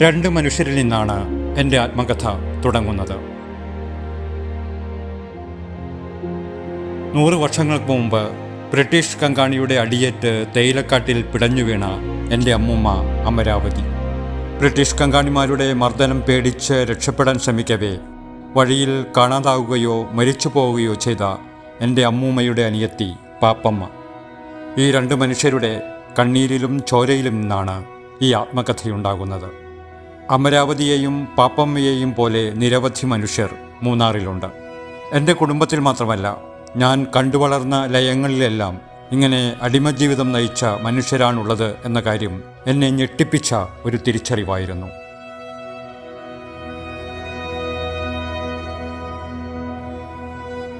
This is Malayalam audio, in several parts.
രണ്ട് മനുഷ്യരിൽ നിന്നാണ് എന്റെ ആത്മകഥ തുടങ്ങുന്നത്. നൂറ് വർഷങ്ങൾക്ക് മുമ്പ് ബ്രിട്ടീഷ് കങ്കാണിയുടെ അടിയേറ്റ് തേയിലക്കാട്ടിൽ പിടഞ്ഞു വീണ എന്റെ അമ്മൂമ്മ അമരാവതി. ബ്രിട്ടീഷ് കങ്കാണിമാരുടെ മർദ്ദനം പേടിച്ച് രക്ഷപ്പെടാൻ ശ്രമിക്കവേ വഴിയിൽ കാണാതാവുകയോ മരിച്ചു പോവുകയോ ചെയ്ത എന്റെ അമ്മൂമ്മയുടെ അനിയത്തി പാപ്പമ്മ. ഈ രണ്ട് മനുഷ്യരുടെ കണ്ണീരിലും ചോരയിലും നിന്നാണ് ഈ ആത്മകഥയുണ്ടാകുന്നത്. അമരാവതിയെയും പാപ്പമ്മയെയും പോലെ നിരവധി മനുഷ്യർ മൂന്നാറിലുണ്ട്. എന്റെ കുടുംബത്തിൽ മാത്രമല്ല ഞാൻ കണ്ടുവളർന്ന ലയങ്ങളിലെല്ലാം ഇങ്ങനെ അടിമജീവിതം നയിച്ച മനുഷ്യരാണുള്ളത് എന്ന കാര്യം എന്നെ ഞെട്ടിപ്പിച്ച ഒരു തിരിച്ചറിവായിരുന്നു.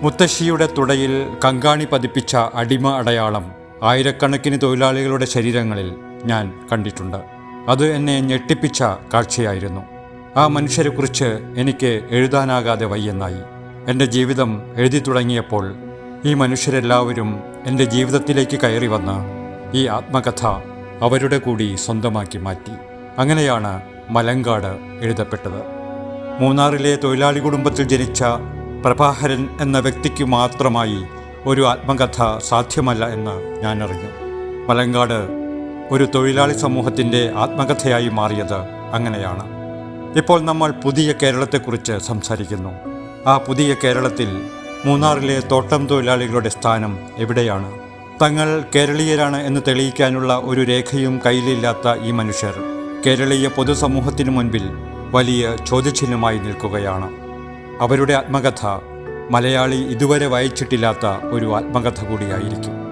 മുത്തശ്ശിയുടെ തുടയിൽ കങ്കാണി പതിപ്പിച്ച അടിമ അടയാളം ആയിരക്കണക്കിന് തൊഴിലാളികളുടെ ശരീരങ്ങളിൽ ഞാൻ കണ്ടിട്ടുണ്ട്. അത് എന്നെ ഞെട്ടിപ്പിച്ച കാഴ്ചയായിരുന്നു. ആ മനുഷ്യരെക്കുറിച്ച് എനിക്ക് എഴുതാനാകാതെ വയ്യെന്നായി. എന്റെ ജീവിതം എഴുതി തുടങ്ങിയപ്പോൾ ഈ മനുഷ്യരെല്ലാവരും എന്റെ ജീവിതത്തിലേക്ക് കയറി വന്ന് ഈ ആത്മകഥ അവരുടെ കൂടി സ്വന്തമാക്കി മാറ്റി. അങ്ങനെയാണ് മലങ്കാട് എഴുതപ്പെട്ടത്. മൂന്നാറിലെ തൊഴിലാളി കുടുംബത്തിൽ ജനിച്ച പ്രഭാഹരൻ എന്ന വ്യക്തിക്ക് മാത്രമായി ഒരു ആത്മകഥ സാധ്യമല്ല എന്ന് ഞാനറിഞ്ഞു. മലങ്കാട് ഒരു തൊഴിലാളി സമൂഹത്തിന്റെ ആത്മകഥയായി മാറിയത് അങ്ങനെയാണ്. ഇപ്പോൾ നമ്മൾ പുതിയ കേരളത്തെക്കുറിച്ച് സംസാരിക്കുന്നു. ആ പുതിയ കേരളത്തിൽ മൂന്നാറിലെ തോട്ടം തൊഴിലാളികളുടെ സ്ഥാനം എവിടെയാണ്? തങ്ങൾ കേരളീയരാണ് എന്ന് തെളിയിക്കാനുള്ള ഒരു രേഖയും കയ്യിലില്ലാത്ത ഈ മനുഷ്യർ കേരളീയ പൊതുസമൂഹത്തിനു മുൻപിൽ വലിയ ചോദ്യചിഹ്നമായി നിൽക്കുകയാണ്. അവരുടെ ആത്മകഥ മലയാളി ഇതുവരെ വായിച്ചിട്ടില്ലാത്ത ഒരു ആത്മകഥ കൂടിയായിരിക്കും.